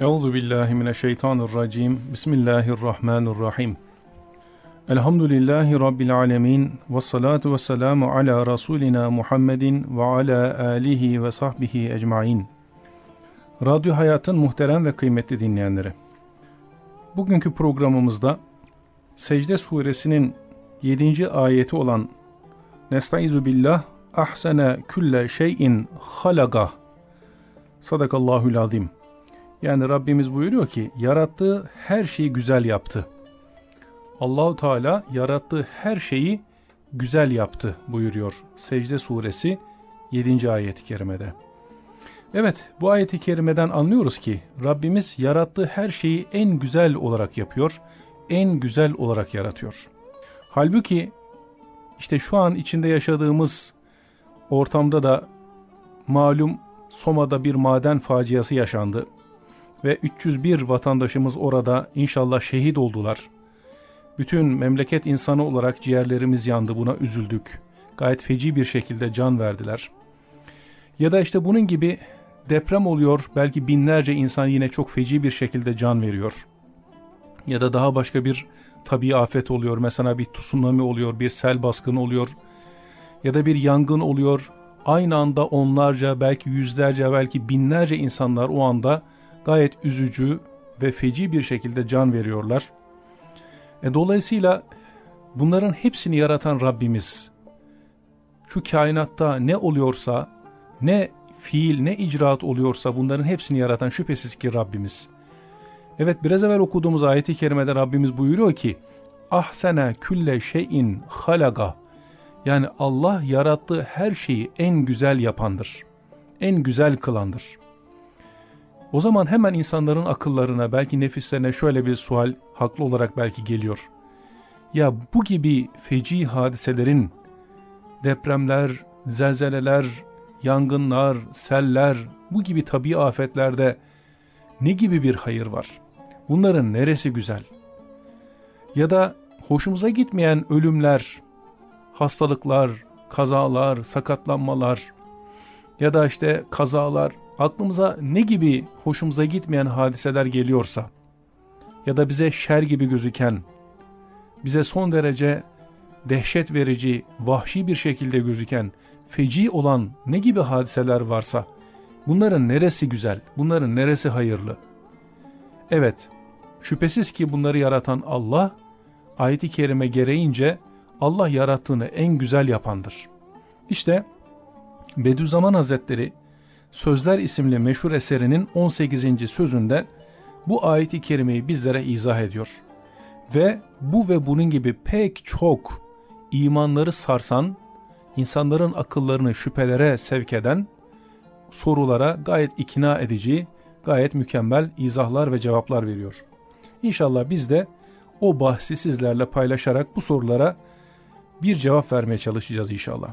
Euzu billahi mineşşeytanirracim. Bismillahirrahmanirrahim. Elhamdülillahi rabbil alamin ve salatu vesselamu ala rasulina Muhammedin ve ala alihi ve sahbihi ecmaîn. Radyo Hayat'ın muhterem ve kıymetli dinleyenleri. Bugünkü programımızda Secde suresinin 7. ayeti olan Nestaizu billah ahsene külle şeyin halaga Sadakallahul azim. Yani Rabbimiz buyuruyor ki yarattığı her şeyi güzel yaptı. Allahu Teala yarattığı her şeyi güzel yaptı buyuruyor. Secde suresi 7. ayeti kerimede. Evet bu ayeti kerimeden anlıyoruz ki Rabbimiz yarattığı her şeyi en güzel olarak yapıyor, en güzel olarak yaratıyor. Halbuki işte şu an içinde yaşadığımız ortamda da malum Soma'da bir maden faciası yaşandı ve 301 vatandaşımız orada inşallah şehit oldular. Bütün memleket insanı olarak ciğerlerimiz yandı buna üzüldük. Gayet feci bir şekilde can verdiler. Ya da işte bunun gibi deprem oluyor belki binlerce insan yine çok feci bir şekilde can veriyor. Ya da daha başka bir tabi afet oluyor mesela bir tsunami oluyor bir sel baskını oluyor. Ya da bir yangın oluyor aynı anda onlarca belki yüzlerce belki binlerce insanlar o anda gayet üzücü ve feci bir şekilde can veriyorlar. E, dolayısıyla bunların hepsini yaratan Rabbimiz şu kainatta ne oluyorsa ne fiil ne icraat oluyorsa bunların hepsini yaratan şüphesiz ki Rabbimiz. Evet biraz evvel okuduğumuz ayeti kerimede Rabbimiz buyuruyor ki ahsene külle şeyin halaga yani Allah yarattığı her şeyi en güzel yapandır. En güzel kılandır. O zaman hemen insanların akıllarına belki nefislerine şöyle bir sual haklı olarak belki geliyor. Ya bu gibi feci hadiselerin depremler, zelzeleler, yangınlar, seller bu gibi tabi afetlerde ne gibi bir hayır var? Bunların neresi güzel? Ya da hoşumuza gitmeyen ölümler, hastalıklar, kazalar, sakatlanmalar ya da işte kazalar aklımıza ne gibi hoşumuza gitmeyen hadiseler geliyorsa ya da bize şer gibi gözüken, bize son derece dehşet verici, vahşi bir şekilde gözüken, feci olan ne gibi hadiseler varsa bunların neresi güzel, bunların neresi hayırlı? Evet, şüphesiz ki bunları yaratan Allah, ayeti kerime gereğince Allah yarattığını en güzel yapandır. İşte Bediüzzaman Hazretleri Sözler isimli meşhur eserinin 18. sözünde bu ayeti kerimeyi bizlere izah ediyor. Ve bu ve bunun gibi pek çok imanları sarsan, insanların akıllarını şüphelere sevk eden sorulara gayet ikna edici, gayet mükemmel izahlar ve cevaplar veriyor. İnşallah biz de o bahsi sizlerle paylaşarak bu sorulara bir cevap vermeye çalışacağız inşallah.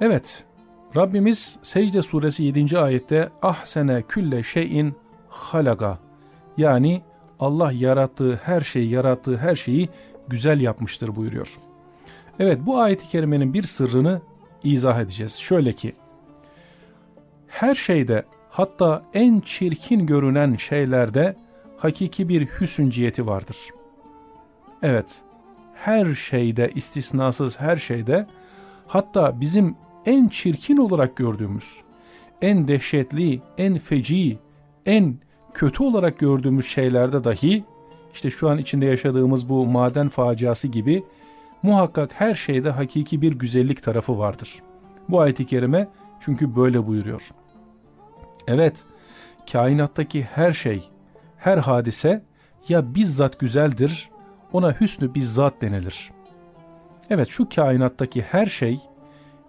Evet, Rabbimiz Secde suresi 7. ayette ahsene külle şeyin halaga yani Allah yarattığı her şeyi yarattığı her şeyi güzel yapmıştır buyuruyor. Evet bu ayeti kerimenin bir sırrını izah edeceğiz. Şöyle ki her şeyde hatta en çirkin görünen şeylerde hakiki bir hüsünciyeti vardır. Evet her şeyde istisnasız her şeyde hatta bizim en çirkin olarak gördüğümüz, en dehşetli, en feci, en kötü olarak gördüğümüz şeylerde dahi işte şu an içinde yaşadığımız bu maden faciası gibi muhakkak her şeyde hakiki bir güzellik tarafı vardır. Bu ayet-i kerime çünkü böyle buyuruyor. Evet, kainattaki her şey, her hadise ya bizzat güzeldir, ona hüsnü bizzat denilir. Evet şu kainattaki her şey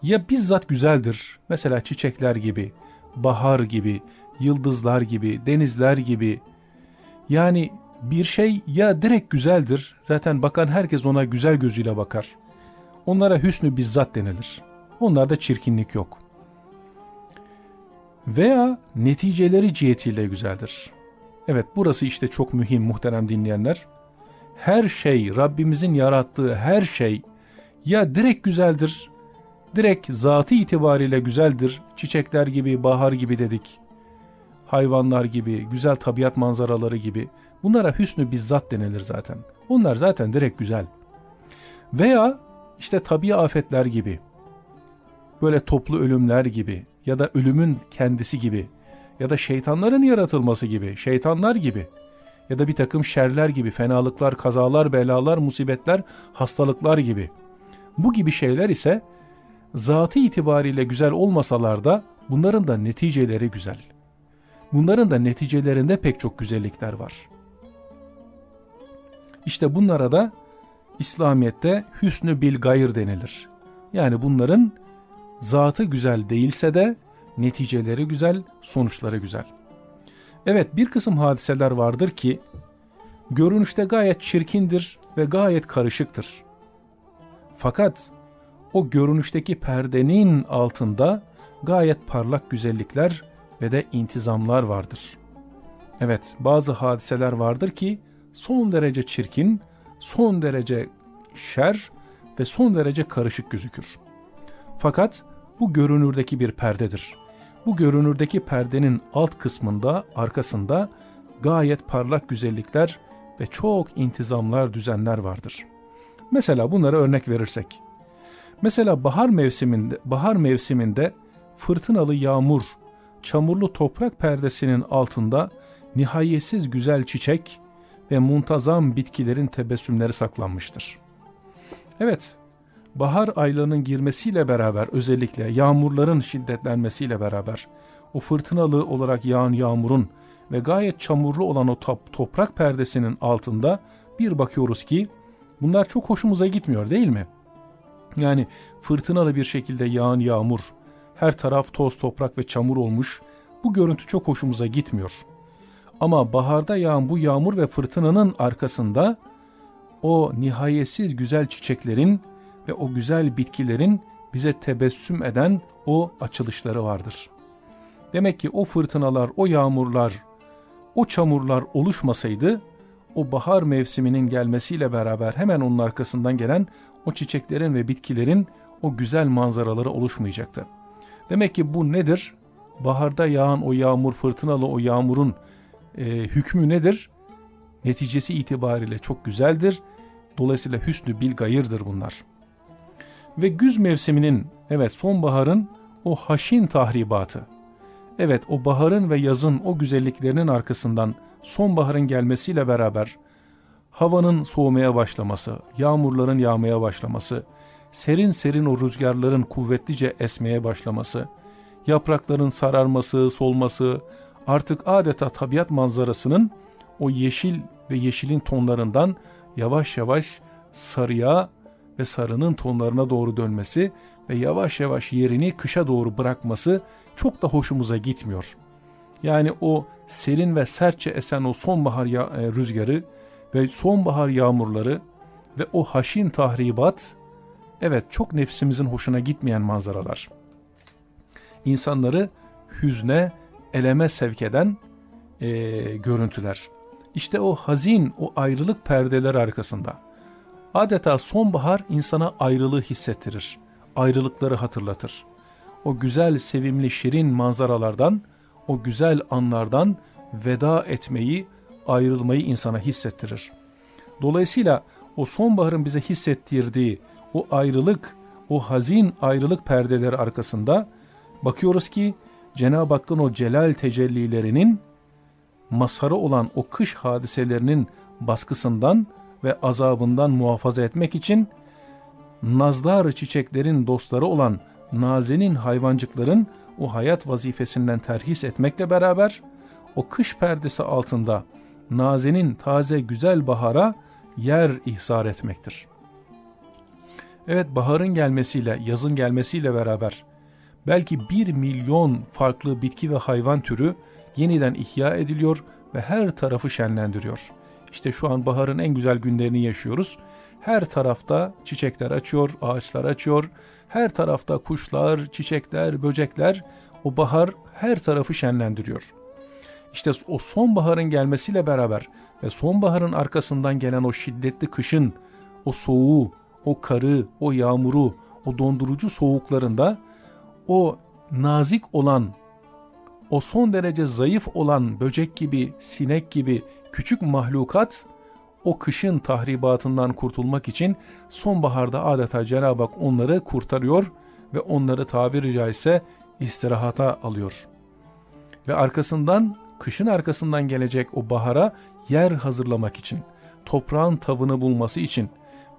ya bizzat güzeldir. Mesela çiçekler gibi, bahar gibi, yıldızlar gibi, denizler gibi. Yani bir şey ya direkt güzeldir. Zaten bakan herkes ona güzel gözüyle bakar. Onlara hüsnü bizzat denilir. Onlarda çirkinlik yok. Veya neticeleri cihetiyle güzeldir. Evet burası işte çok mühim muhterem dinleyenler. her şey, Rabbimizin yarattığı her şey ya direkt güzeldir, direkt zatı itibariyle güzeldir. Çiçekler gibi, bahar gibi dedik. Hayvanlar gibi, güzel tabiat manzaraları gibi. Bunlara hüsnü bizzat denilir zaten. Onlar zaten direkt güzel. Veya işte tabi afetler gibi, böyle toplu ölümler gibi ya da ölümün kendisi gibi ya da şeytanların yaratılması gibi, şeytanlar gibi ya da bir takım şerler gibi, fenalıklar, kazalar, belalar, musibetler, hastalıklar gibi. Bu gibi şeyler ise zatı itibariyle güzel olmasalar da bunların da neticeleri güzel. Bunların da neticelerinde pek çok güzellikler var. İşte bunlara da İslamiyet'te hüsnü bil gayr denilir. Yani bunların zatı güzel değilse de neticeleri güzel, sonuçları güzel. Evet bir kısım hadiseler vardır ki görünüşte gayet çirkindir ve gayet karışıktır. Fakat o görünüşteki perdenin altında gayet parlak güzellikler ve de intizamlar vardır. Evet bazı hadiseler vardır ki son derece çirkin, son derece şer ve son derece karışık gözükür. Fakat bu görünürdeki bir perdedir. Bu görünürdeki perdenin alt kısmında, arkasında gayet parlak güzellikler ve çok intizamlar, düzenler vardır. Mesela bunlara örnek verirsek. Mesela bahar mevsiminde, bahar mevsiminde fırtınalı yağmur, çamurlu toprak perdesinin altında nihayetsiz güzel çiçek ve muntazam bitkilerin tebessümleri saklanmıştır. Evet, bahar aylarının girmesiyle beraber özellikle yağmurların şiddetlenmesiyle beraber o fırtınalı olarak yağan yağmurun ve gayet çamurlu olan o top, toprak perdesinin altında bir bakıyoruz ki bunlar çok hoşumuza gitmiyor değil mi? Yani fırtınalı bir şekilde yağan yağmur, her taraf toz toprak ve çamur olmuş. Bu görüntü çok hoşumuza gitmiyor. Ama baharda yağan bu yağmur ve fırtınanın arkasında o nihayetsiz güzel çiçeklerin ve o güzel bitkilerin bize tebessüm eden o açılışları vardır. Demek ki o fırtınalar, o yağmurlar, o çamurlar oluşmasaydı o bahar mevsiminin gelmesiyle beraber hemen onun arkasından gelen o çiçeklerin ve bitkilerin o güzel manzaraları oluşmayacaktı. Demek ki bu nedir? Baharda yağan o yağmur, fırtınalı o yağmurun e, hükmü nedir? Neticesi itibariyle çok güzeldir. Dolayısıyla hüsnü bil gayırdır bunlar. Ve güz mevsiminin, evet sonbaharın o haşin tahribatı. Evet o baharın ve yazın o güzelliklerinin arkasından sonbaharın gelmesiyle beraber havanın soğumaya başlaması, yağmurların yağmaya başlaması, serin serin o rüzgarların kuvvetlice esmeye başlaması, yaprakların sararması, solması, artık adeta tabiat manzarasının o yeşil ve yeşilin tonlarından yavaş yavaş sarıya ve sarının tonlarına doğru dönmesi ve yavaş yavaş yerini kışa doğru bırakması çok da hoşumuza gitmiyor. Yani o serin ve sertçe esen o sonbahar ya, e, rüzgarı ve sonbahar yağmurları ve o haşin tahribat evet çok nefsimizin hoşuna gitmeyen manzaralar. İnsanları hüzne, eleme sevk eden e, görüntüler. İşte o hazin, o ayrılık perdeler arkasında. Adeta sonbahar insana ayrılığı hissettirir. Ayrılıkları hatırlatır. O güzel, sevimli, şirin manzaralardan, o güzel anlardan veda etmeyi, ayrılmayı insana hissettirir. Dolayısıyla o sonbaharın bize hissettirdiği o ayrılık, o hazin ayrılık perdeleri arkasında bakıyoruz ki Cenab-ı Hakk'ın o celal tecellilerinin masarı olan o kış hadiselerinin baskısından ve azabından muhafaza etmek için nazdar çiçeklerin dostları olan nazenin hayvancıkların o hayat vazifesinden terhis etmekle beraber o kış perdesi altında nazenin taze güzel bahara yer ihsar etmektir. Evet baharın gelmesiyle, yazın gelmesiyle beraber belki bir milyon farklı bitki ve hayvan türü yeniden ihya ediliyor ve her tarafı şenlendiriyor. İşte şu an baharın en güzel günlerini yaşıyoruz. Her tarafta çiçekler açıyor, ağaçlar açıyor. Her tarafta kuşlar, çiçekler, böcekler o bahar her tarafı şenlendiriyor. İşte o sonbaharın gelmesiyle beraber ve sonbaharın arkasından gelen o şiddetli kışın, o soğuğu, o karı, o yağmuru, o dondurucu soğuklarında o nazik olan, o son derece zayıf olan böcek gibi, sinek gibi küçük mahlukat o kışın tahribatından kurtulmak için sonbaharda adeta Cenab-ı Hak onları kurtarıyor ve onları tabiri caizse istirahata alıyor. Ve arkasından, kışın arkasından gelecek o bahara yer hazırlamak için, toprağın tavını bulması için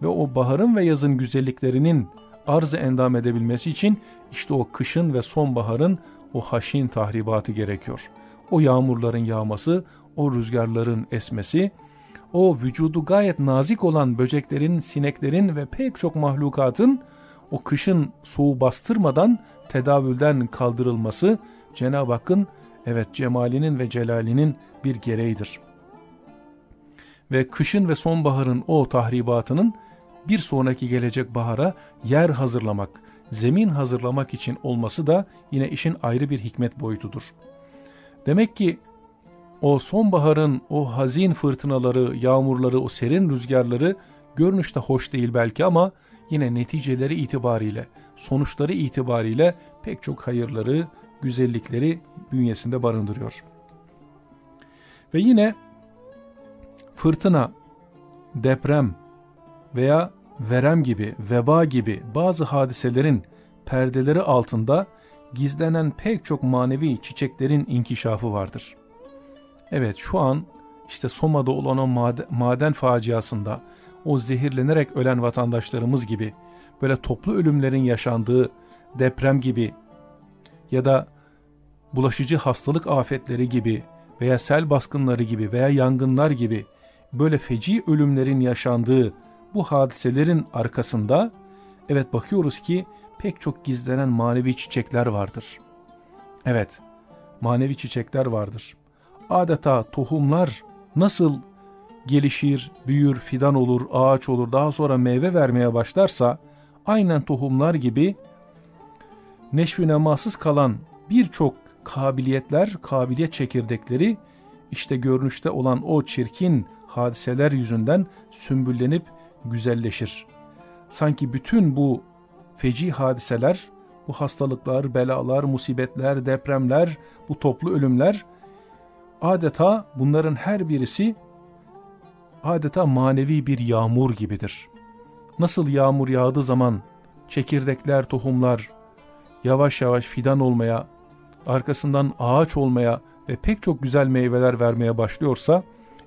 ve o baharın ve yazın güzelliklerinin arzı endam edebilmesi için işte o kışın ve sonbaharın o haşin tahribatı gerekiyor. O yağmurların yağması, o rüzgarların esmesi, o vücudu gayet nazik olan böceklerin, sineklerin ve pek çok mahlukatın o kışın soğuğu bastırmadan tedavülden kaldırılması Cenab-ı Hakk'ın evet cemalinin ve celalinin bir gereğidir. Ve kışın ve sonbaharın o tahribatının bir sonraki gelecek bahara yer hazırlamak, zemin hazırlamak için olması da yine işin ayrı bir hikmet boyutudur. Demek ki o sonbaharın o hazin fırtınaları, yağmurları, o serin rüzgarları görünüşte hoş değil belki ama yine neticeleri itibariyle, sonuçları itibariyle pek çok hayırları, güzellikleri bünyesinde barındırıyor. Ve yine fırtına, deprem veya verem gibi, veba gibi bazı hadiselerin perdeleri altında gizlenen pek çok manevi çiçeklerin inkişafı vardır. Evet şu an işte Soma'da olan o maden faciasında o zehirlenerek ölen vatandaşlarımız gibi böyle toplu ölümlerin yaşandığı deprem gibi ya da bulaşıcı hastalık afetleri gibi veya sel baskınları gibi veya yangınlar gibi böyle feci ölümlerin yaşandığı bu hadiselerin arkasında evet bakıyoruz ki pek çok gizlenen manevi çiçekler vardır. Evet, manevi çiçekler vardır. Adeta tohumlar nasıl gelişir, büyür, fidan olur, ağaç olur, daha sonra meyve vermeye başlarsa, aynen tohumlar gibi neşvi nemasız kalan birçok kabiliyetler, kabiliyet çekirdekleri işte görünüşte olan o çirkin hadiseler yüzünden sümbüllenip güzelleşir. Sanki bütün bu feci hadiseler, bu hastalıklar, belalar, musibetler, depremler, bu toplu ölümler adeta bunların her birisi adeta manevi bir yağmur gibidir. Nasıl yağmur yağdığı zaman çekirdekler, tohumlar yavaş yavaş fidan olmaya, arkasından ağaç olmaya ve pek çok güzel meyveler vermeye başlıyorsa,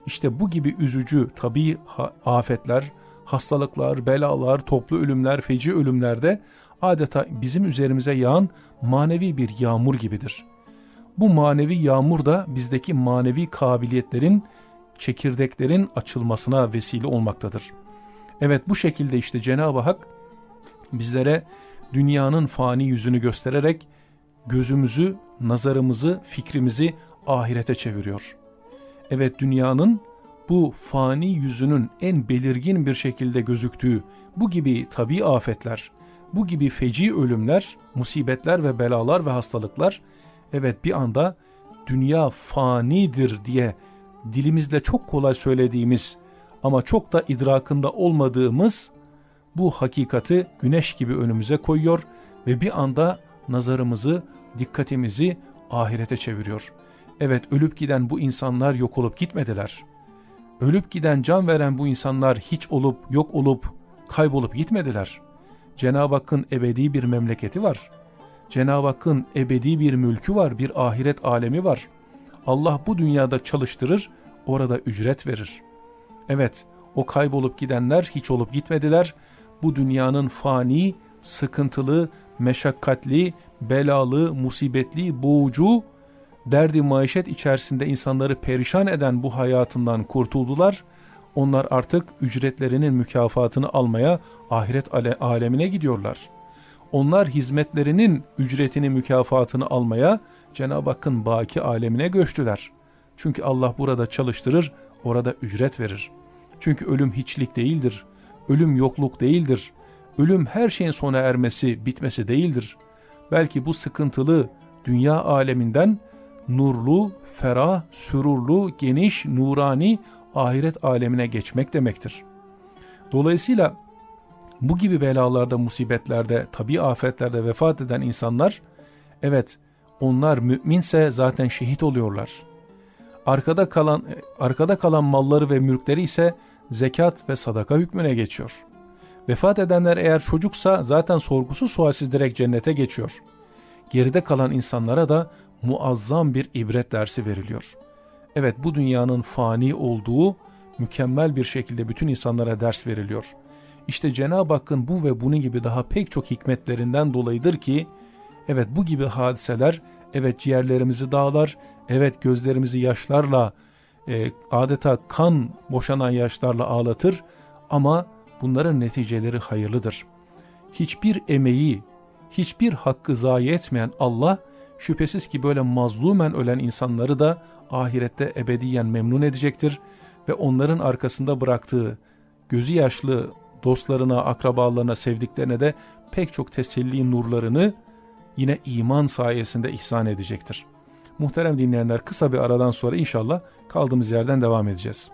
işte bu gibi üzücü tabi afetler, hastalıklar, belalar, toplu ölümler, feci ölümlerde adeta bizim üzerimize yağan manevi bir yağmur gibidir. Bu manevi yağmur da bizdeki manevi kabiliyetlerin, çekirdeklerin açılmasına vesile olmaktadır. Evet bu şekilde işte Cenab-ı Hak bizlere dünyanın fani yüzünü göstererek gözümüzü, nazarımızı, fikrimizi ahirete çeviriyor. Evet dünyanın bu fani yüzünün en belirgin bir şekilde gözüktüğü bu gibi tabi afetler, bu gibi feci ölümler, musibetler ve belalar ve hastalıklar evet bir anda dünya fanidir diye dilimizle çok kolay söylediğimiz ama çok da idrakında olmadığımız bu hakikati güneş gibi önümüze koyuyor ve bir anda nazarımızı, dikkatimizi ahirete çeviriyor. Evet ölüp giden bu insanlar yok olup gitmediler. Ölüp giden can veren bu insanlar hiç olup yok olup kaybolup gitmediler. Cenab-ı Hakk'ın ebedi bir memleketi var. Cenab-ı Hakk'ın ebedi bir mülkü var, bir ahiret alemi var. Allah bu dünyada çalıştırır, orada ücret verir. Evet, o kaybolup gidenler hiç olup gitmediler. Bu dünyanın fani, sıkıntılı, meşakkatli, belalı, musibetli, boğucu derdi maişet içerisinde insanları perişan eden bu hayatından kurtuldular. Onlar artık ücretlerinin mükafatını almaya ahiret alemine gidiyorlar. Onlar hizmetlerinin ücretini mükafatını almaya Cenab-ı Hakk'ın baki alemine göçtüler. Çünkü Allah burada çalıştırır, orada ücret verir. Çünkü ölüm hiçlik değildir. Ölüm yokluk değildir. Ölüm her şeyin sona ermesi, bitmesi değildir. Belki bu sıkıntılı dünya aleminden nurlu, ferah, sürurlu, geniş, nurani, ahiret alemine geçmek demektir. Dolayısıyla bu gibi belalarda, musibetlerde, tabi afetlerde vefat eden insanlar, evet onlar müminse zaten şehit oluyorlar. Arkada kalan arkada kalan malları ve mülkleri ise zekat ve sadaka hükmüne geçiyor. Vefat edenler eğer çocuksa zaten sorgusuz sualsiz direkt cennete geçiyor. Geride kalan insanlara da muazzam bir ibret dersi veriliyor. Evet bu dünyanın fani olduğu mükemmel bir şekilde bütün insanlara ders veriliyor. İşte Cenab-ı Hakk'ın bu ve bunun gibi daha pek çok hikmetlerinden dolayıdır ki evet bu gibi hadiseler evet ciğerlerimizi dağlar, evet gözlerimizi yaşlarla e, adeta kan boşanan yaşlarla ağlatır ama bunların neticeleri hayırlıdır. Hiçbir emeği, hiçbir hakkı zayi etmeyen Allah şüphesiz ki böyle mazlumen ölen insanları da ahirette ebediyen memnun edecektir ve onların arkasında bıraktığı gözü yaşlı dostlarına, akrabalarına, sevdiklerine de pek çok teselli nurlarını yine iman sayesinde ihsan edecektir. Muhterem dinleyenler kısa bir aradan sonra inşallah kaldığımız yerden devam edeceğiz.